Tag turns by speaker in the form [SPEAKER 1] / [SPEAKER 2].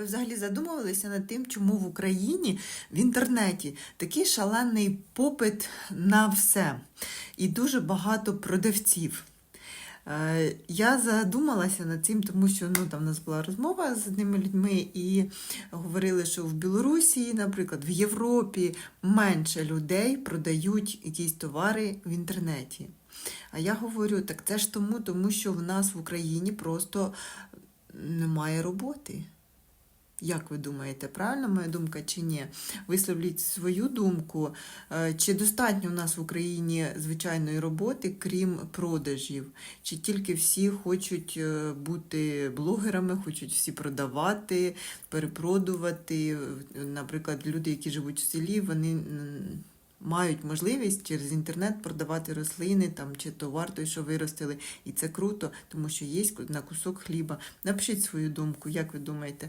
[SPEAKER 1] Ви взагалі задумувалися над тим, чому в Україні в інтернеті такий шалений попит на все і дуже багато продавців. Е, Я задумалася над цим, тому що ну, там у нас була розмова з одними людьми, і говорили, що в Білорусі, наприклад, в Європі менше людей продають якісь товари в інтернеті. А я говорю, так це ж тому, тому що в нас в Україні просто немає роботи. Як ви думаєте, правильна моя думка чи ні? Висловліть свою думку. Е, Чи достатньо в нас в Україні звичайної роботи, крім продажів? Чи тільки всі хочуть е, бути блогерами, хочуть всі продавати, перепродувати? Наприклад, люди, які живуть в селі, вони мають можливість через інтернет продавати рослини там, чи товар той, що виростили. І це круто, тому що є на кусок хліба. Напишіть свою думку, як ви думаєте.